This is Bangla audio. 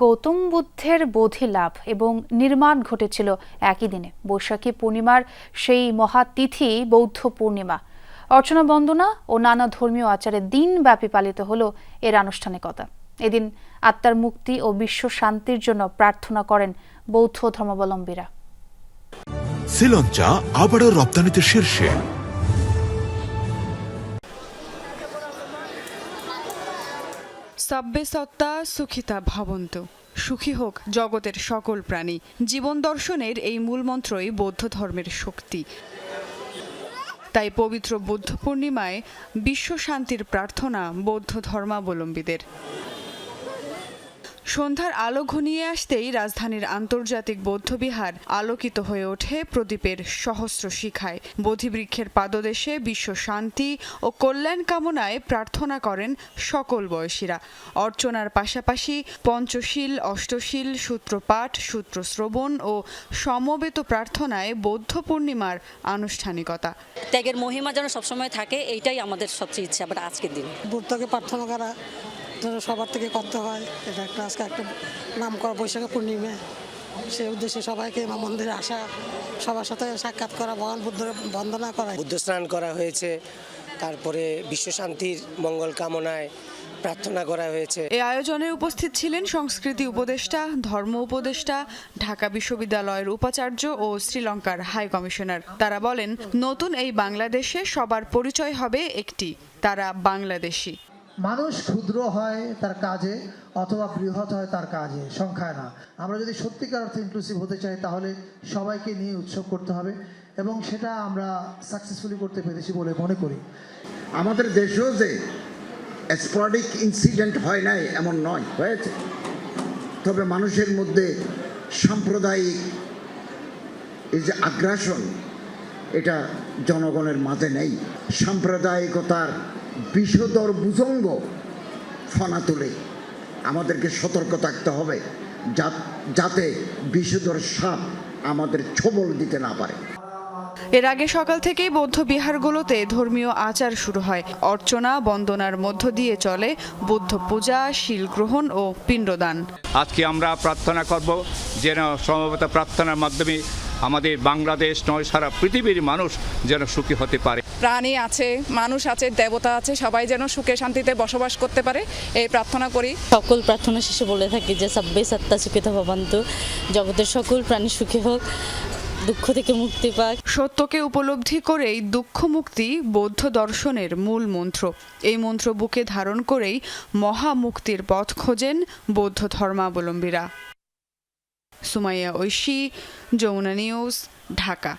গৌতম বুদ্ধের বোধি লাভ এবং নির্মাণ ঘটেছিল একই দিনে। বৈশাখী পূর্ণিমার সেই মহাতিথি বৌদ্ধ পূর্ণিমা। অর্চনা বন্দনা ও নানা ধর্মীয় আচারের দিনব্যাপী পালিত হল এর আনুষ্ঠানিকতা। এদিন আত্মার মুক্তি ও বিশ্ব শান্তির জন্য প্রার্থনা করেন বৌদ্ধ ধর্মাবলম্বীরা। শ্রীলঞ্চা আবারও রপ্তানিতে শীর্ষে। সব্বে সত্তা সুখিতা ভবন্ত। সুখী হোক জগতের সকল প্রাণী। জীবন দর্শনের এই মূল মন্ত্রই বৌদ্ধ ধর্মের শক্তি। তাই পবিত্র বুদ্ধ পূর্ণিমায় বিশ্ব শান্তির প্রার্থনা বৌদ্ধ ধর্মাবলম্বীদের। সন্ধ্যার আলো ঘনিয়ে আসতেই রাজধানীর আন্তর্জাতিক বৌদ্ধবিহার আলোকিত হয়ে ওঠে প্রদীপের সহস্র শিখায়। বোধিবৃক্ষের পাদদেশে বিশ্ব শান্তি ও কল্যাণ কামনায় প্রার্থনা করেন সকল বয়সীরা। অর্চনার পাশাপাশি পঞ্চশীল অষ্টশীল সূত্রপাঠ সূত্র শ্রবণ ও সমবেত প্রার্থনায় বৌদ্ধ পূর্ণিমার আনুষ্ঠানিকতা। ত্যাগের মহিমা যেন সবসময় থাকে এইটাই আমাদের সবচেয়ে ইচ্ছা আজকের দিন। বুদ্ধকে প্রার্থনা করা যেন সবার থেকে করতে হয়। এটা একটা আজকে একটা নাম করা বৈশাখী পূর্ণিমা। সেই উদ্দেশ্যে সবাইকে মা মন্দিরে আসা সবার সাথে সাক্ষাৎ করা ভগবান বুদ্ধের বন্দনা করা। বুদ্ধ স্নান করা হয়েছে তারপরে বিশ্ব শান্তির মঙ্গল কামনায় প্রার্থনা করা হয়েছে। এই আয়োজনে উপস্থিত ছিলেন সংস্কৃতি উপদেষ্টা ধর্ম উপদেষ্টা ঢাকা বিশ্ববিদ্যালয়ের উপাচার্য ও শ্রীলঙ্কার হাই কমিশনার। তারা বলেন নতুন এই বাংলাদেশে সবার পরিচয় হবে একটি তারা বাংলাদেশী। মানুষ ক্ষুদ্র হয় তার কাজে, অথবা বৃহৎ হয় তার কাজে, সংখ্যায় না। আমরা যদি সত্যিকার অর্থে ইনক্লুসিভ হতে চাই, তাহলে সবাইকে নিয়ে উৎসব করতে হবে, এবং সেটা আমরা সাকসেসফুলি করতে পেরেছি বলে মনে করি। আমাদের দেশেও যে স্পডিক ইনসিডেন্ট হয় নাই, এমন নয়, হয়েছে। তবে মানুষের মধ্যে সাম্প্রদায়িক এই যে আগ্রাসন, এটা জনগণের মাঝে নেই। সাম্প্রদায়িকতার বিষদর ভুজঙ্গ ফনা তুলে আমাদেরকে সতর্ক থাকতে হবে যা- যাতে বিষদর সাপ আমাদের ছবল দিতে না পারে। এর আগে সকাল থেকেই বৌদ্ধ বিহারগুলোতে ধর্মীয় আচার শুরু হয়। অর্চনা বন্দনার মধ্য দিয়ে চলে বৌদ্ধ পূজা শিল গ্রহণ ও পিণ্ডদান। আজকে আমরা প্রার্থনা করব যেন সমবেত প্রার্থনার মাধ্যমে আমাদের বাংলাদেশ নয় সারা পৃথিবীর মানুষ যেন সুখী হতে পারে। প্রাণী আছে মানুষ আছে দেবতা আছে সবাই যেন সুখে শান্তিতে বসবাস করতে পারে এই প্রার্থনা করি। সকল প্রার্থনা শেষে বলে থাকি যে সব্বে সত্তা সুখিত ভবান্তু জগতের সকল প্রাণী সুখী হোক দুঃখ থেকে মুক্তি পাক। সত্যকে উপলব্ধি করেই দুঃখ মুক্তি বৌদ্ধ দর্শনের মূল মন্ত্র। এই মন্ত্র বুকে ধারণ করেই মহামুক্তির পথ খোঁজেন বৌদ্ধ ধর্মাবলম্বীরা। সুমাইয়া ঐশী যমুনা নিউজ ঢাকা।